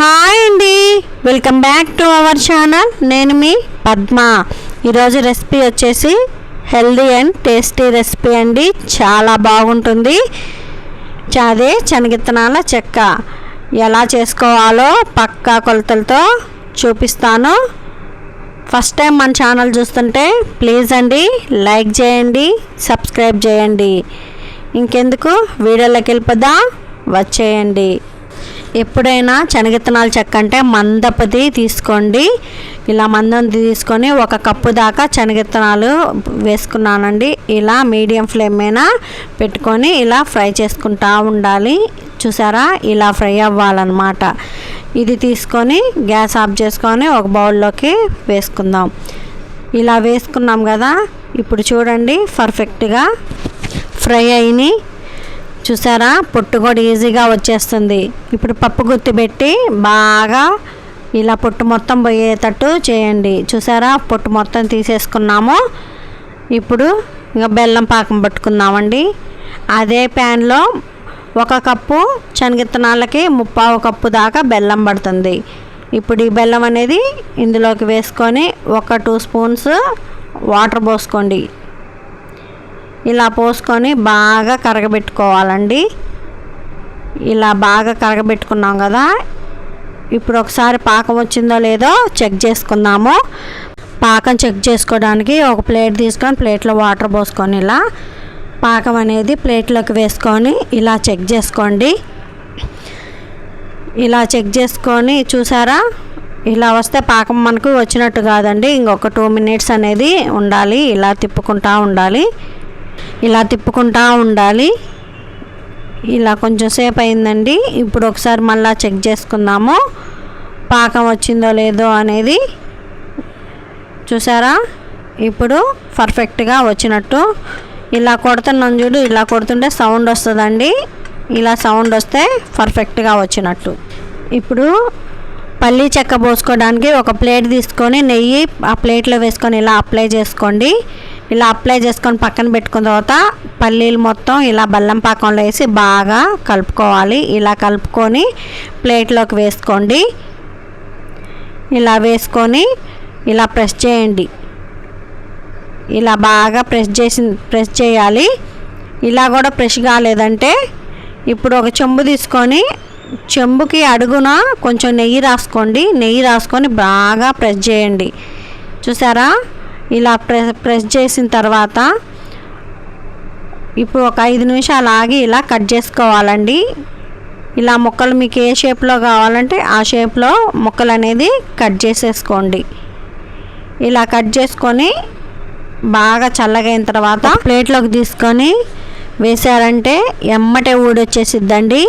Hi అండి. Welcome back to our channel నేను మీ పద్మ. ఈరోజు రెసిపీ వచ్చేసి హెల్దీ అండ్ టేస్టీ రెసిపీ అండి. చాలా బాగుంటుంది. అదే శనగిత్తనాల చెక్క. ఎలా చేసుకోవాలో పక్కా కొలతలతో చూపిస్తాను. ఫస్ట్ టైం మన ఛానల్ చూస్తుంటే ప్లీజ్ అండి లైక్ చేయండి సబ్స్క్రైబ్ చేయండి. ఇంకెందుకు? వీడియోలోకి వెళ్ళిపోదా. వచ్చేయండి. ఎప్పుడైనా శనగిత్తనాల చెక్క అంటే మందపది తీసుకోండి. ఇలా మందం తీసుకొని ఒక కప్పు దాకా శనగిత్తనాలు వేసుకున్నానండి. ఇలా మీడియం ఫ్లేమ్ మీద పెట్టుకొని ఇలా ఫ్రై చేసుకుంటా ఉండాలి. చూసారా? ఇలా ఫ్రై అవ్వాలన్నమాట. ఇది తీసుకొని గ్యాస్ ఆఫ్ చేసుకొని ఒక బౌల్లోకి వేసుకుందాం. ఇలా వేసుకున్నాం కదా? ఇప్పుడు చూడండి పర్ఫెక్ట్గా ఫ్రై అయినాయి. చూసారా? పొట్టు కూడా ఈజీగా వచ్చేస్తుంది. ఇప్పుడు పప్పు గుత్తి పెట్టి బాగా ఇలా పొట్టు మొత్తం పోయేటట్టు చేయండి. చూసారా? పొట్టు మొత్తం తీసేసుకున్నాము. ఇప్పుడు ఇంకా బెల్లం పాకం పట్టుకుందామండి. అదే ప్యాన్లో ఒక కప్పు శనగిత్తనాలకి ముప్పావు కప్పు దాకా బెల్లం పడుతుంది. ఇప్పుడు ఈ బెల్లం అనేది ఇందులోకి వేసుకొని ఒక టూ స్పూన్స్ వాటర్ పోసుకోండి. ఇలా పోసుకొని బాగా కరగబెట్టుకోవాలండి. ఇలా బాగా కరగబెట్టుకున్నాం కదా. ఇప్పుడు ఒకసారి పాకం వచ్చిందో లేదో చెక్ చేసుకుందాము. పాకం చెక్ చేసుకోవడానికి ఒక ప్లేట్ తీసుకొని ప్లేట్లో వాటర్ పోసుకొని ఇలా పాకం అనేది ప్లేట్లోకి వేసుకొని ఇలా చెక్ చేసుకోండి. ఇలా చెక్ చేసుకొని చూసారా? ఇలా వస్తే పాకం మనకు వచ్చినట్టు కాదండి. ఇంకొక టూ మినిట్స్ అనేది ఉండాలి. ఇలా తిప్పుకుంటా ఉండాలి. ఇలా తిప్పుకుంటా ఉండాలి. ఇలా కొంచెం సేపు అయిందండి ఇప్పుడు ఒకసారి మళ్ళీ చెక్ చేసుకుందాము. పాకం వచ్చిందో లేదో అనేది. చూసారా? ఇప్పుడు పర్ఫెక్ట్గా వచ్చినట్టు. ఇలా కొడుతున్నాం చూడు ఇలా కొడుతుంటే సౌండ్ వస్తుందండి. ఇలా సౌండ్ వస్తే పర్ఫెక్ట్గా వచ్చినట్టు. ఇప్పుడు పల్లీ చెక్క పోసుకోవడానికి ఒక ప్లేట్ తీసుకొని నెయ్యి ఆ ప్లేట్లో వేసుకొని ఇలా అప్లై చేసుకోండి. ఇలా అప్లై చేసుకొని పక్కన పెట్టుకున్న తర్వాత పల్లీలు మొత్తం ఇలా బెల్లం పాకంలో వేసి బాగా కలుపుకోవాలి. ఇలా కలుపుకొని ప్లేట్లోకి వేసుకోండి. ఇలా వేసుకొని ఇలా ప్రెస్ చేయండి. ఇలా బాగా ప్రెస్ చేసి ప్రెస్ చేయాలి. ఇలా కూడా ప్రెస్ కాలేదంటే ఇప్పుడు ఒక చెంబు తీసుకొని చెంబుకి అడుగున కొంచెం నెయ్యి రాసుకోండి. నెయ్యి రాసుకొని బాగా ప్రెస్ చేయండి. చూసారా? ఇలా ప్రెస్ ప్రెస్ చేసిన తర్వాత ఇప్పుడు ఒక ఐదు నిమిషాలు ఆగి ఇలా కట్ చేసుకోవాలండి. ఇలా ముక్కలు మీకు ఏ షేప్లో కావాలంటే ఆ షేప్లో ముక్కలు అనేది కట్ చేసేసుకోండి. ఇలా కట్ చేసుకొని బాగా చల్లగైన తర్వాత ప్లేట్లోకి తీసుకొని వేసారంటే ఎమ్మటే ఊడొచ్చేసిద్దండి.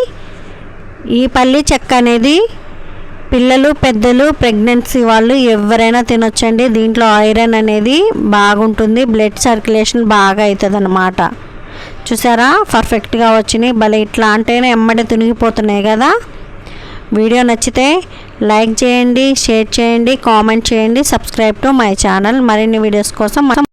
ఈ పల్లి చెక్క అనేది పిల్లలు పెద్దలు ప్రెగ్నెన్సీ వాళ్ళు ఎవరైనా తినొచ్చండి. దీంట్లో ఐరన్ అనేది బాగుంటుంది. బ్లడ్ సర్క్యులేషన్ బాగా అవుతుంది అన్నమాట చూసారా? పర్ఫెక్ట్గా వచ్చినాయి. భలే ఇట్లా అంటేనే ఎమ్మడే తునిగిపోతున్నాయి కదా. వీడియో నచ్చితే లైక్ చేయండి షేర్ చేయండి కామెంట్ చేయండి సబ్స్క్రైబ్ టు మై ఛానల్. మరిన్ని వీడియోస్ కోసం